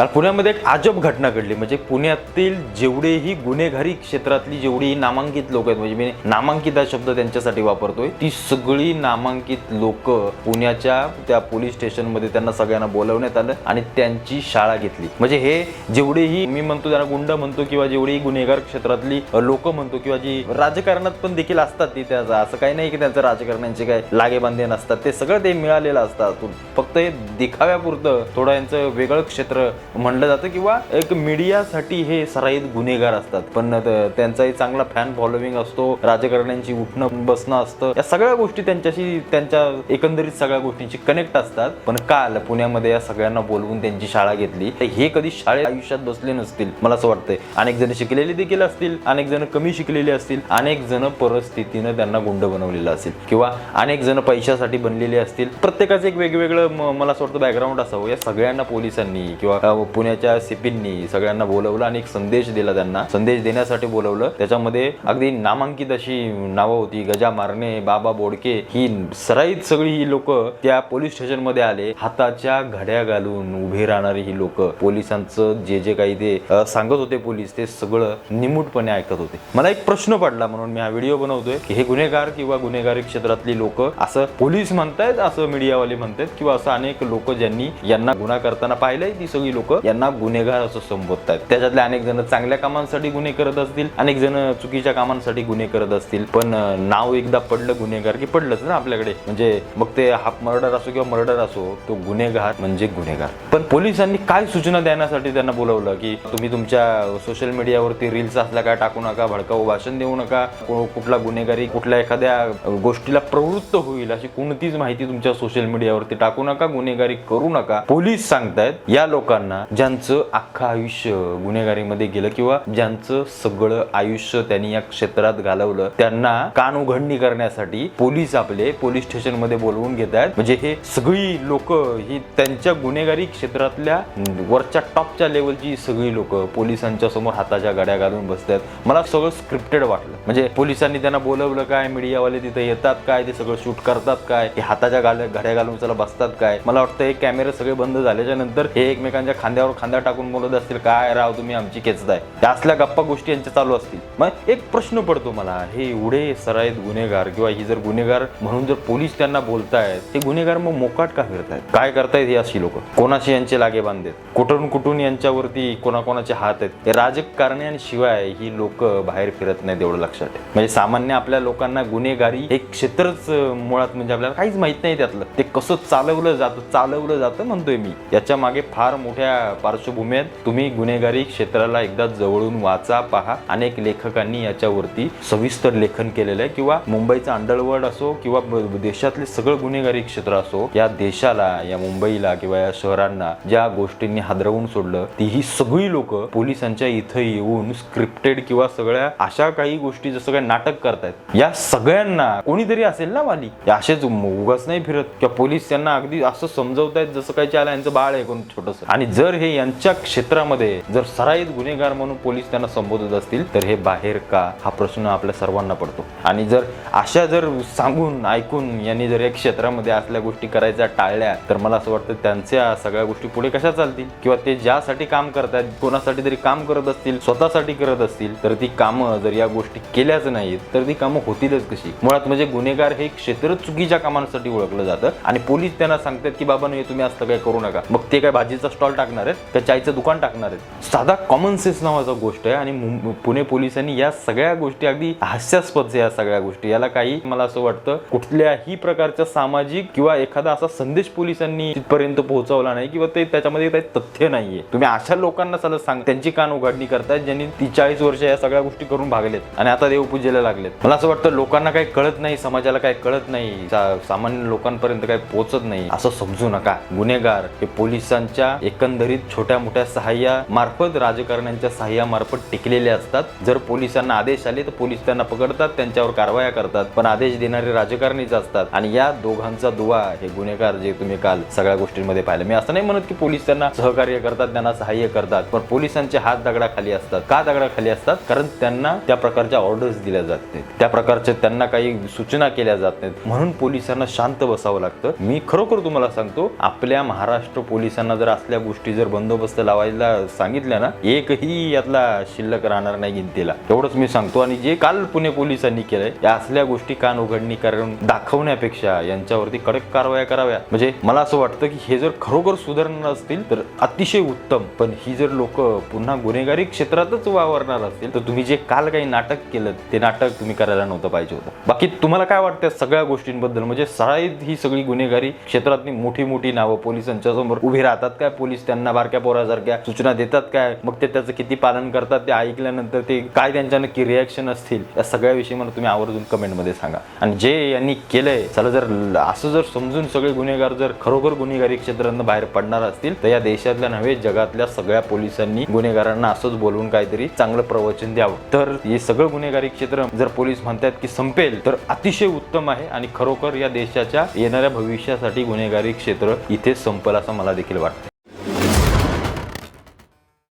काल पुण्यामध्ये एक अजब घटना घडली. म्हणजे पुण्यातील जेवढेही गुन्हेगारी क्षेत्रातली जेवढी नामांकित लोक आहेत म्हणजे मी नामांकित हा शब्द त्यांच्यासाठी वापरतोय ती सगळी नामांकित लोक पुण्याच्या त्या पोलीस स्टेशनमध्ये त्यांना सगळ्यांना बोलवण्यात आलं आणि त्यांची शाळा घेतली. म्हणजे हे जेवढेही मी म्हणतो त्यांना गुंड म्हणतो किंवा जेवढी गुन्हेगार क्षेत्रातली लोक म्हणतो किंवा जी राजकारणात पण देखील असतात ती त्याचा असं काही नाही की त्यांचं राजकारण्यांचे काय लागेबांधे नसतात. ते सगळं ते मिळालेलं असतात फक्त हे दिखाव्यापुरतं थोडं यांचं वेगळं क्षेत्र म्हणलं जातं किंवा एक मीडियासाठी हे सराईत गुन्हेगार असतात. पण त्यांचाही चांगला फॅन फॉलोविंग असतो राजकारण्यांची उठणं बसणं असतं. या सगळ्या गोष्टी त्यांच्याशी त्यांच्या एकंदरीत सगळ्या गोष्टींची कनेक्ट असतात. पण काल पुण्यामध्ये या सगळ्यांना बोलवून त्यांची शाळा घेतली. तर हे कधी शाळेत आयुष्यात बसले नसतील मला असं वाटतंय. अनेक जण शिकलेले देखील असतील अनेक जण कमी शिकलेले असतील अनेक जण परिस्थितीनं त्यांना गुंड बनवलेलं असेल किंवा अनेक जण पैशासाठी बनलेले असतील. प्रत्येकाचं एक वेगवेगळं मला असं वाटतं बॅकग्राऊंड असावं. या सगळ्यांना पोलिसांनी किंवा पुण्याच्या सिपींनी सगळ्यांना बोलवलं आणि एक संदेश दिला त्यांना. संदेश देण्यासाठी बोलवलं. त्याच्यामध्ये अगदी नामांकित अशी नावं होती. गजा मारणे बाबा बोडके ही सराईत सगळी ही लोक त्या पोलीस स्टेशनमध्ये आले. हाताच्या घड्या घालून उभे राहणारी ही लोक. पोलिसांचं जे जे काही ते सांगत होते पोलीस ते सगळं निमूटपणे ऐकत होते. मला एक प्रश्न पडला म्हणून मी हा व्हिडिओ बनवतोय की हे गुन्हेगार किंवा गुन्हेगारी क्षेत्रातली लोक असं पोलीस म्हणतायत असं मीडियावाले म्हणतायत किंवा असं अनेक लोक ज्यांनी यांना गुन्हा करताना पाहिलंय ती सगळी लोक यांना गुन्हेगार असं संबोधतात त्याच्यातले अनेक जण चांगल्या कामांसाठी गुन्हे करत असतील अनेक जण चुकीच्या कामांसाठी गुन्हे करत असतील. पण नाव एकदा पडलं गुन्हेगार की पडलंच ना आपल्याकडे. म्हणजे मग ते हाफ मर्डर असो किंवा मर्डर असो तो गुन्हेगार म्हणजे गुन्हेगार. पण पोलिसांनी काय सूचना देण्यासाठी त्यांना बोलवलं की तुम्ही तुमच्या सोशल मीडियावरती रील्स असल्या काय टाकू नका भडकाऊ भाषण देऊ नका कुठला गुन्हेगारी कुठल्या एखाद्या गोष्टीला प्रवृत्त होईल अशी कोणतीच माहिती तुमच्या सोशल मीडियावरती टाकू नका गुन्हेगारी करू नका. पोलीस सांगतायत या लोकांना ज्यांचं अख्खं आयुष्य गुन्हेगारीमध्ये गेलं किंवा ज्यांचं सगळं आयुष्य त्यांनी या क्षेत्रात घालवलं त्यांना कान उघडणी करण्यासाठी पोलीस आपले पोलीस स्टेशनमध्ये बोलवून घेत आहेत. म्हणजे हे सगळी लोक ही त्यांच्या गुन्हेगारी क्षेत्रातल्या वरच्या टॉपच्या लेवलची सगळी लोक पोलिसांच्या समोर हाताच्या गाड्या घालून बसतात. मला सगळं स्क्रिप्टेड वाटलं. म्हणजे पोलिसांनी त्यांना बोलवलं काय मीडियावाले तिथे येतात काय ते सगळं शूट करतात काय हे हाताच्या गाड्या घड्या घालून चला बसतात काय? मला वाटतं हे कॅमेरे सगळे बंद झाल्याच्यानंतर हे एकमेकांच्या खांद्यावर खांदा टाकून बोलत असतील काय राव तुम्ही आमची खेचत आहे त्या असल्या गप्पा गोष्टी यांच्या चालू असतील. मग एक प्रश्न पडतो मला हे एवढे सराईत गुन्हेगार किंवा ही जर गुन्हेगार म्हणून जर पोलीस त्यांना बोलतायत ते गुन्हेगार मग मोकाट का फिरतायत? काय करतायत हे अशी लोक? कोणाशी यांचे लागे बांधेत कुठून कुठून यांच्यावरती कोणाकोणाचे हात आहेत? हे राजकारण्यांशिवाय ही लोक बाहेर फिरत नाही तेवढं लक्षात ठेव म्हणजे सामान्य आपल्या लोकांना गुन्हेगारी हे क्षेत्रच मुळात म्हणजे आपल्याला काहीच माहीत नाही त्यातलं. ते कसं चालवलं जातं चालवलं जातं म्हणतोय मी. याच्या मागे फार मोठ्या पार्श्वभूमी आहेत तुम्ही गुन्हेगारी क्षेत्राला एकदा जवळून वाचा पहा. अनेक लेखकांनी याच्यावरती सविस्तर लेखन केलेलं आहे. किंवा मुंबईचा अंडरवर्ल्ड असो किंवा देशातले सगळं गुन्हेगारी क्षेत्र असो या देशाला या मुंबईला किंवा या शहरांना ज्या गोष्टींनी हादरवून सोडलं ती ही सगळी लोक पोलिसांच्या इथं येऊन स्क्रिप्टेड किंवा सगळ्या अशा काही गोष्टी जसं काय नाटक करतायत या सगळ्यांना कोणीतरी असेल ना वाली? असेच उगाच नाही फिरत. किंवा पोलीस त्यांना अगदी असं समजवतायत जसं काय चाला यांचं बाळ आहे कोण छोटस. आणि जर तर हे यांच्या क्षेत्रामध्ये जर सराईत गुन्हेगार म्हणून पोलीस त्यांना संबोधत असतील तर हे बाहेर का? हा प्रश्न आपल्या सर्वांना पडतो. आणि जर अशा जर सांगून ऐकून यांनी जर या क्षेत्रामध्ये असल्या गोष्टी करायच्या टाळल्या तर मला असं वाटतं त्यांच्या सगळ्या गोष्टी पुढे कशा चालतील? किंवा ते ज्यासाठी काम करतात कोणासाठी तरी काम करत असतील स्वतःसाठी करत असतील तर ती कामं जर या गोष्टी केल्याच नाहीत तर ती कामं होतीलच कशी? मुळात म्हणजे गुन्हेगार हे क्षेत्र चुकीच्या कामांसाठी ओळखलं जातं आणि पोलीस त्यांना सांगतात की बाबा नाही तुम्ही असं काय करू नका. मग ते काय भाजीचा स्टॉल टाकणार आहेत त्या चायचं दुकान टाकणार आहेत. साधा कॉमन सेन्स नावाचा गोष्ट आहे आणि पुणे पोलिसांनी या सगळ्या गोष्टी अगदी हास्यास्पद या सगळ्या गोष्टी. याला काही मला असं वाटतं कुठल्याही प्रकारच्या सामाजिक किंवा एखादा असा संदेश पोलिसांनी तिथपर्यंत पोहोचवला नाही किंवा ते त्याच्यामध्ये काही तथ्य नाहीये. तुम्ही अशा लोकांना सगळं सांग त्यांची कान उघडणी करतायत ज्यांनी ती चाळीस वर्ष या सगळ्या गोष्टी करून भागलेत आणि आता देवपूजेला लागलेत. मला असं वाटतं लोकांना काही कळत नाही समाजाला काही कळत नाही सामान्य लोकांपर्यंत काही पोहोचत नाही. असं समजू नका. गुन्हेगार हे पोलिसांच्या एकंदरीत छोट्या मोठ्या सहाय्या मार्फत राजकारण्यांच्या सहाय्यामार्फत टिकलेले असतात. जर पोलिसांना आदेश आले तर पोलीस त्यांना पकडतात त्यांच्यावर कारवाया करतात पण आदेश देणारे राजकारणीच असतात. आणि या दोघांचा दुवा हे गुन्हेगार जे तुम्ही काल सगळ्या गोष्टींमध्ये पाहिलं. मी असं नाही म्हणत की पोलीस त्यांना सहकार्य करतात त्यांना सहाय्य करतात पण पोलिसांचे हात दगडाखाली असतात. का दगडाखाली असतात? कारण त्यांना त्या प्रकारच्या ऑर्डर्स दिल्या जात नाहीत. त्या प्रकारच्या त्यांना काही सूचना केल्या जात नाहीत. म्हणून पोलिसांना शांत बसावं लागतं. मी खरोखर तुम्हाला सांगतो आपल्या महाराष्ट्र पोलिसांना जर असल्या गोष्टी गोष्टी जर बंदोबस्त लावायला सांगितल्या ना एकही यातला शिल्लक राहणार नाही गिनतीला एवढंच मी सांगतो. आणि जे काल पुणे पोलिसांनी केलंय या असल्या गोष्टी कान उघडणी करून दाखवण्यापेक्षा यांच्यावरती कडक कारवाया कराव्या. म्हणजे मला असं वाटतं की हे जर खरोखर सुधारणार असतील तर अतिशय उत्तम. पण ही जर लोक पुन्हा गुन्हेगारी क्षेत्रातच वावरणार असतील तर तुम्ही जे काल काही नाटक केलं ते नाटक तुम्ही करायला नव्हतं पाहिजे होतं. बाकी तुम्हाला काय वाटतं सगळ्या गोष्टींबद्दल? म्हणजे सराईत ही सगळी गुन्हेगारी क्षेत्रातली मोठी मोठी नावं पोलिसांच्या समोर उभी राहतात काय? पोलीस त्यांना बारक्या पोरासारख्या सूचना देतात काय? मग ते त्याचं किती पालन करतात ते ऐकल्यानंतर ते काय त्यांच्या नक्की रिॲक्शन असतील? या सगळ्याविषयी मला तुम्ही आवर्जून कमेंटमध्ये सांगा. आणि जे यांनी केलंय चला जर असं जर समजून सगळे गुन्हेगार जर खरोखर गुन्हेगारी क्षेत्रांना बाहेर पडणार असतील तर या देशातल्या नव्हे जगातल्या सगळ्या पोलिसांनी गुन्हेगारांना असंच बोलवून काहीतरी चांगलं प्रवचन द्यावं. तर हे सगळं गुन्हेगारी क्षेत्र जर पोलीस म्हणतात की संपेल तर अतिशय उत्तम आहे आणि खरोखर या देशाच्या येणाऱ्या भविष्यासाठी गुन्हेगारी क्षेत्र इथे संपल असं मला देखील वाटतं